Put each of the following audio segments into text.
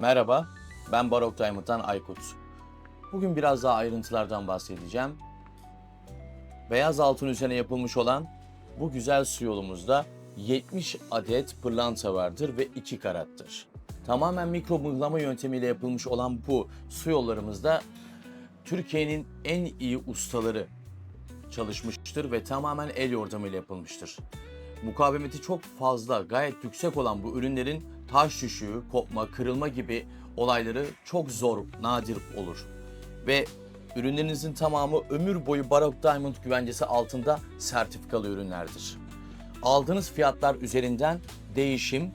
Merhaba, ben Barok Diamond'dan Aykut. Bugün biraz daha ayrıntılardan bahsedeceğim. Beyaz altın üzerine yapılmış olan bu güzel su yolumuzda 70 adet pırlanta vardır ve 2 karattır. Tamamen mikro mıhlama yöntemiyle yapılmış olan bu su yollarımızda Türkiye'nin en iyi ustaları çalışmıştır ve tamamen el yordamıyla yapılmıştır. Mukavemeti çok fazla, gayet yüksek olan bu ürünlerin taş düşüğü, kopma, kırılma gibi olayları çok zor, nadir olur. Ve ürünlerinizin tamamı ömür boyu Baroque Diamond güvencesi altında sertifikalı ürünlerdir. Aldığınız fiyatlar üzerinden değişim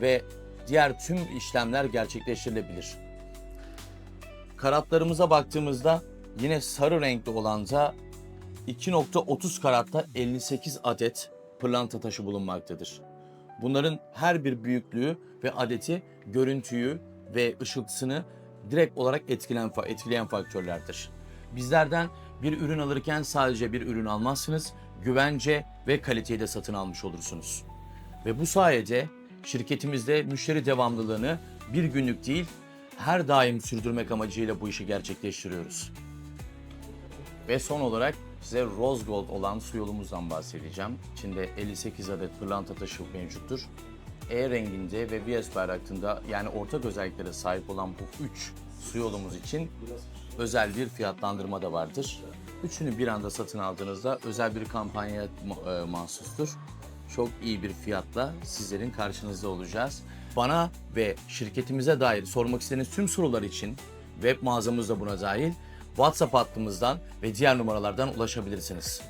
ve diğer tüm işlemler gerçekleştirilebilir. Karatlarımıza baktığımızda yine sarı renkli olan da 2.30 karatta 58 adet pırlanta taşı bulunmaktadır. Bunların her bir büyüklüğü ve adeti görüntüyü ve ışıltısını direkt olarak etkileyen, etkileyen faktörlerdir. Bizlerden bir ürün alırken sadece bir ürün almazsınız, güvence ve kaliteyi de satın almış olursunuz. Ve bu sayede şirketimizde müşteri devamlılığını bir günlük değil, her daim sürdürmek amacıyla bu işi gerçekleştiriyoruz. Ve son olarak size Rose Gold olan su yolumuzdan bahsedeceğim. İçinde 58 adet pırlanta taşı mevcuttur. E renginde ve VS bayraktında yani ortak özelliklere sahip olan bu 3 su yolumuz için özel bir fiyatlandırma da vardır. Üçünü bir anda satın aldığınızda özel bir kampanya e, mahsustur. Çok iyi bir fiyatla sizlerin karşınızda olacağız. Bana ve şirketimize dair sormak istediğiniz tüm sorular için web mağazamız da buna dahil WhatsApp hattımızdan ve diğer numaralardan ulaşabilirsiniz.